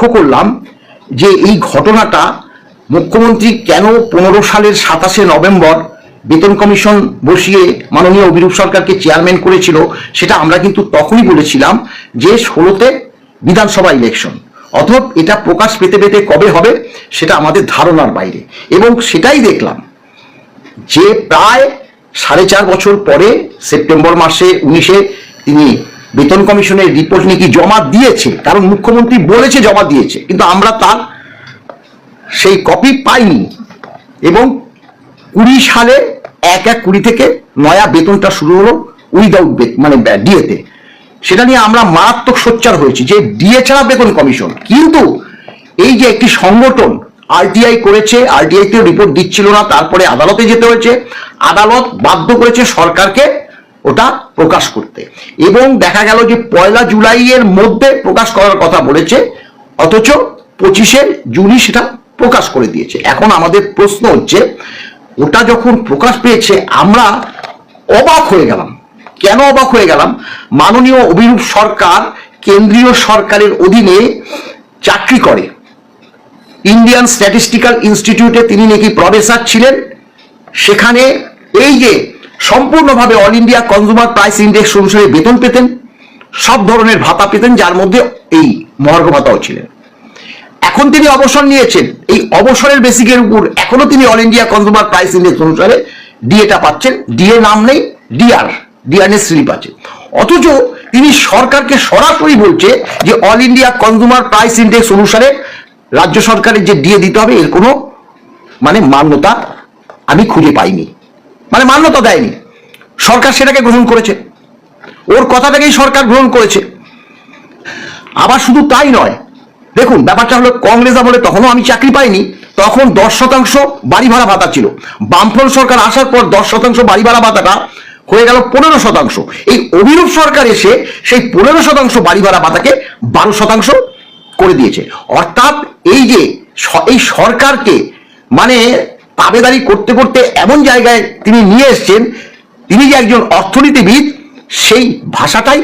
লক্ষ্য করলাম যে এই ঘটনাটা মুখ্যমন্ত্রী কেন পনেরো সালের সাতাশে নভেম্বর বেতন কমিশন বসিয়ে মাননীয় অভিরূপ সরকারকে চেয়ারম্যান করেছিল, সেটা আমরা কিন্তু তখনই বলেছিলাম যে ষোলোতে বিধানসভা ইলেকশন অথব এটা প্রকাশ পেতে পেতে কবে হবে সেটা আমাদের ধারণার বাইরে। এবং সেটাই দেখলাম যে প্রায় সাড়ে চার বছর পরে সেপ্টেম্বর মাসে উনিশে তিনি বেতন কমিশনের রিপোর্ট নাকি জমা দিয়েছে? কারণ মুখ্যমন্ত্রী বলেছে জমা দিয়েছে, কিন্তু আমরা তার সেই কপি পাইনি। এবং কুড়ি সালে এক এক কুড়ি থেকে নয়া বেতনটা শুরু হলো উইদাউট মানে ডিএতে সেটা নিয়ে আমরা মারাত্মক সোচ্চার হয়েছি যে ডিএ ছাড়া বেতন কমিশন। কিন্তু এই যে একটি সংগঠন আরটিআই করেছে আরটিআই তে রিপোর্ট দিচ্ছিল না, তারপরে আদালতে যেতে হয়েছে। আদালত বাধ্য করেছে সরকারকে ওটা প্রকাশ করতে। এবং দেখা গেল যে পয়লা জুলাইয়ের মধ্যে প্রকাশ করার কথা বলেছে, অথচ পঁচিশে জুনই সেটা প্রকাশ করে দিয়েছে। এখন আমাদের প্রশ্ন হচ্ছে, ওটা যখন প্রকাশ পেয়েছে, আমরা অবাক হয়ে গেলাম। কেন অবাক হয়ে গেলাম? মাননীয় অভিরূপ সরকার কেন্দ্রীয় সরকারের অধীনে চাকরি করে। ইন্ডিয়ান স্ট্যাটিস্টিক্যাল ইনস্টিটিউটে তিনি নাকি প্রফেসর ছিলেন। সেখানে এই যে সম্পূর্ণভাবে all India consumer price index অনুসারে বেতন পেতেন। সব ধরনের ভাতা পেতেন, যার মধ্যে এই মহার্ঘ ভাতাও ছিলেন। এখন তিনি অবসর নিয়েছেন। এই অবসরের বেসিকের উপর এখনও তিনি all India consumer price index অনুসারে ডিএটা পাচ্ছেন। ডিএ নাম নেই ডিআর ডিআরএস স্লিপ আছে। অথচ তিনি সরকারকে সরাসরি বলছে যে all India consumer price index অনুসারে রাজ্য সরকারের যে ডিএ দিতে হবে, এর কোনো মানে মান্যতা আমি খুঁজে পাইনি। মানে মান্যতা দেয়নি। সরকার সেটাকে গ্রহণ করেছে। ওর কথাটাকেই সরকার গ্রহণ করেছে। আবার শুধু তাই নয়, দেখুন, ব্যাপারটা হলো কংগ্রেস আমলে তখনও আমি চাকরি পাইনি, তখন দশ শতাংশ বাড়ি ভাড়া ভাতা ছিল। বামফ্রন্ট সরকার আসার পর দশ শতাংশ বাড়ি ভাড়া ভাতাটা হয়ে গেল পনেরো শতাংশ। এই অভিরূপ সরকার এসে সেই পনেরো শতাংশ বাড়ি ভাড়া ভাতাকে বারো শতাংশ করে দিয়েছে। অর্থাৎ এই যে এই সরকারকে মানে তাবেদারি করতে করতে এমন জায়গায় তিনি নিয়ে এসছেন, তিনি যে একজন অর্থনীতিবিদ, সেই ভাষাটাই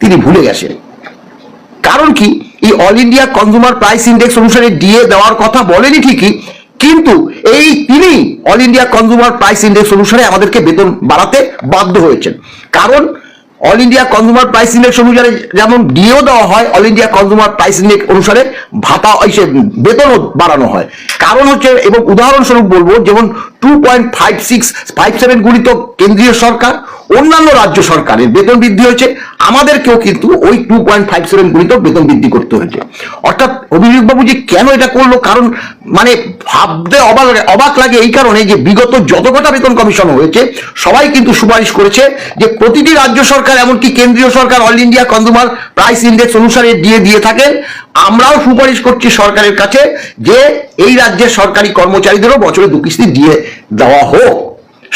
তিনি ভুলে গেছেন। কারণ কি? এই all India consumer price index অনুসারে ডিএ দেওয়ার কথা বলেনি ঠিকই, কিন্তু এই তিনি all India consumer price index অনুসারে আমাদেরকে বেতন বাড়াতে বাধ্য হয়েছেন। কারণ all India consumer price index অনুসারে যেমন ডিএও দেওয়া হয় all India consumer price index অনুসারে ভাতা এই সে বেতনও বাড়ানো হয়। কারণ হচ্ছে, এবং উদাহরণস্বরূপ বলব, যেমন two point five six five seven গুলিত কেন্দ্রীয় সরকার, অন্যান্য রাজ্য সরকারের বেতন বৃদ্ধি হয়েছে। আমাদেরকেও কিন্তু ওই টু পয়েন্ট ফাইভ সেভেন গুলিত বেতন বৃদ্ধি করতে হয়েছে। অর্থাৎ অভিযোগ বাবু যে কেন এটা করল, কারণ মানে ভাবতে অবাক অবাক লাগে এই কারণে যে বিগত যত কটা বেতন কমিশন হয়েছে, সবাই কিন্তু সুপারিশ করেছে যে প্রতিটি রাজ্য সরকার এমনকি কেন্দ্রীয় সরকার, all India consumer price index অনুসারে দিয়ে দিয়ে থাকেন। আমরাও সুপারিশ করছি সরকারের কাছে যে এই রাজ্যের সরকারি কর্মচারীদেরও বছরে দু কিস্তি দিয়ে দেওয়া হোক।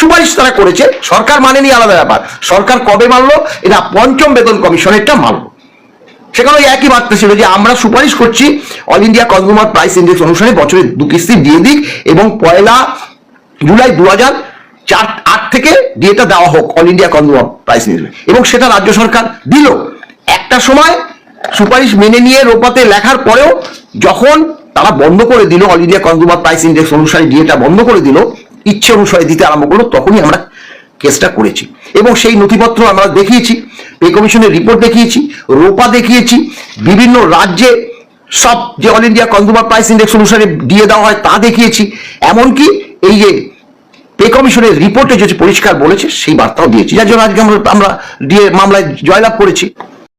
সুপারিশ তারা করেছে। সরকার মানেনি আলাদা ব্যাপার। সরকার কবে মানলো? এটা পঞ্চম বেতন কমিশনেরটা মানলো। সেখানে একই বার্তা ছিল যে আমরা সুপারিশ করছি all India consumer price index অনুসারে বছরে দু কিস্তি দিয়ে দিক এবং পয়লা জুলাই দু হাজার চার, আট থেকে ডিএটা দেওয়া হোক all India consumer price index এবং সেটা রাজ্য সরকার দিল। একটা সময় সুপারিশ মেনে নিয়ে রোপাতে লেখার পরেও যখন তারা বন্ধ করে দিল all India consumer price index অনুসারে ডিএটা বন্ধ করে দিল, ইচ্ছে অনুসারে দিতে আরম্ভ করল, তখনই আমরা কেসটা করেছি। এবং সেই নথিপত্র আমরা দেখিয়েছি পে কমিশনের রিপোর্ট দেখিয়েছি, রোপা দেখিয়েছি, বিভিন্ন রাজ্যে সব যে all India consumer price index অনুসারে দিয়ে দেওয়া হয় তা দেখিয়েছি। এমনকি এই যে পে কমিশনের রিপোর্টে যে পরিষ্কার বলেছে, সেই বার্তাও দিয়েছি। যার জন্য আজকে আমরা আমরা দিয়ে মামলায় জয়লাভ করেছি।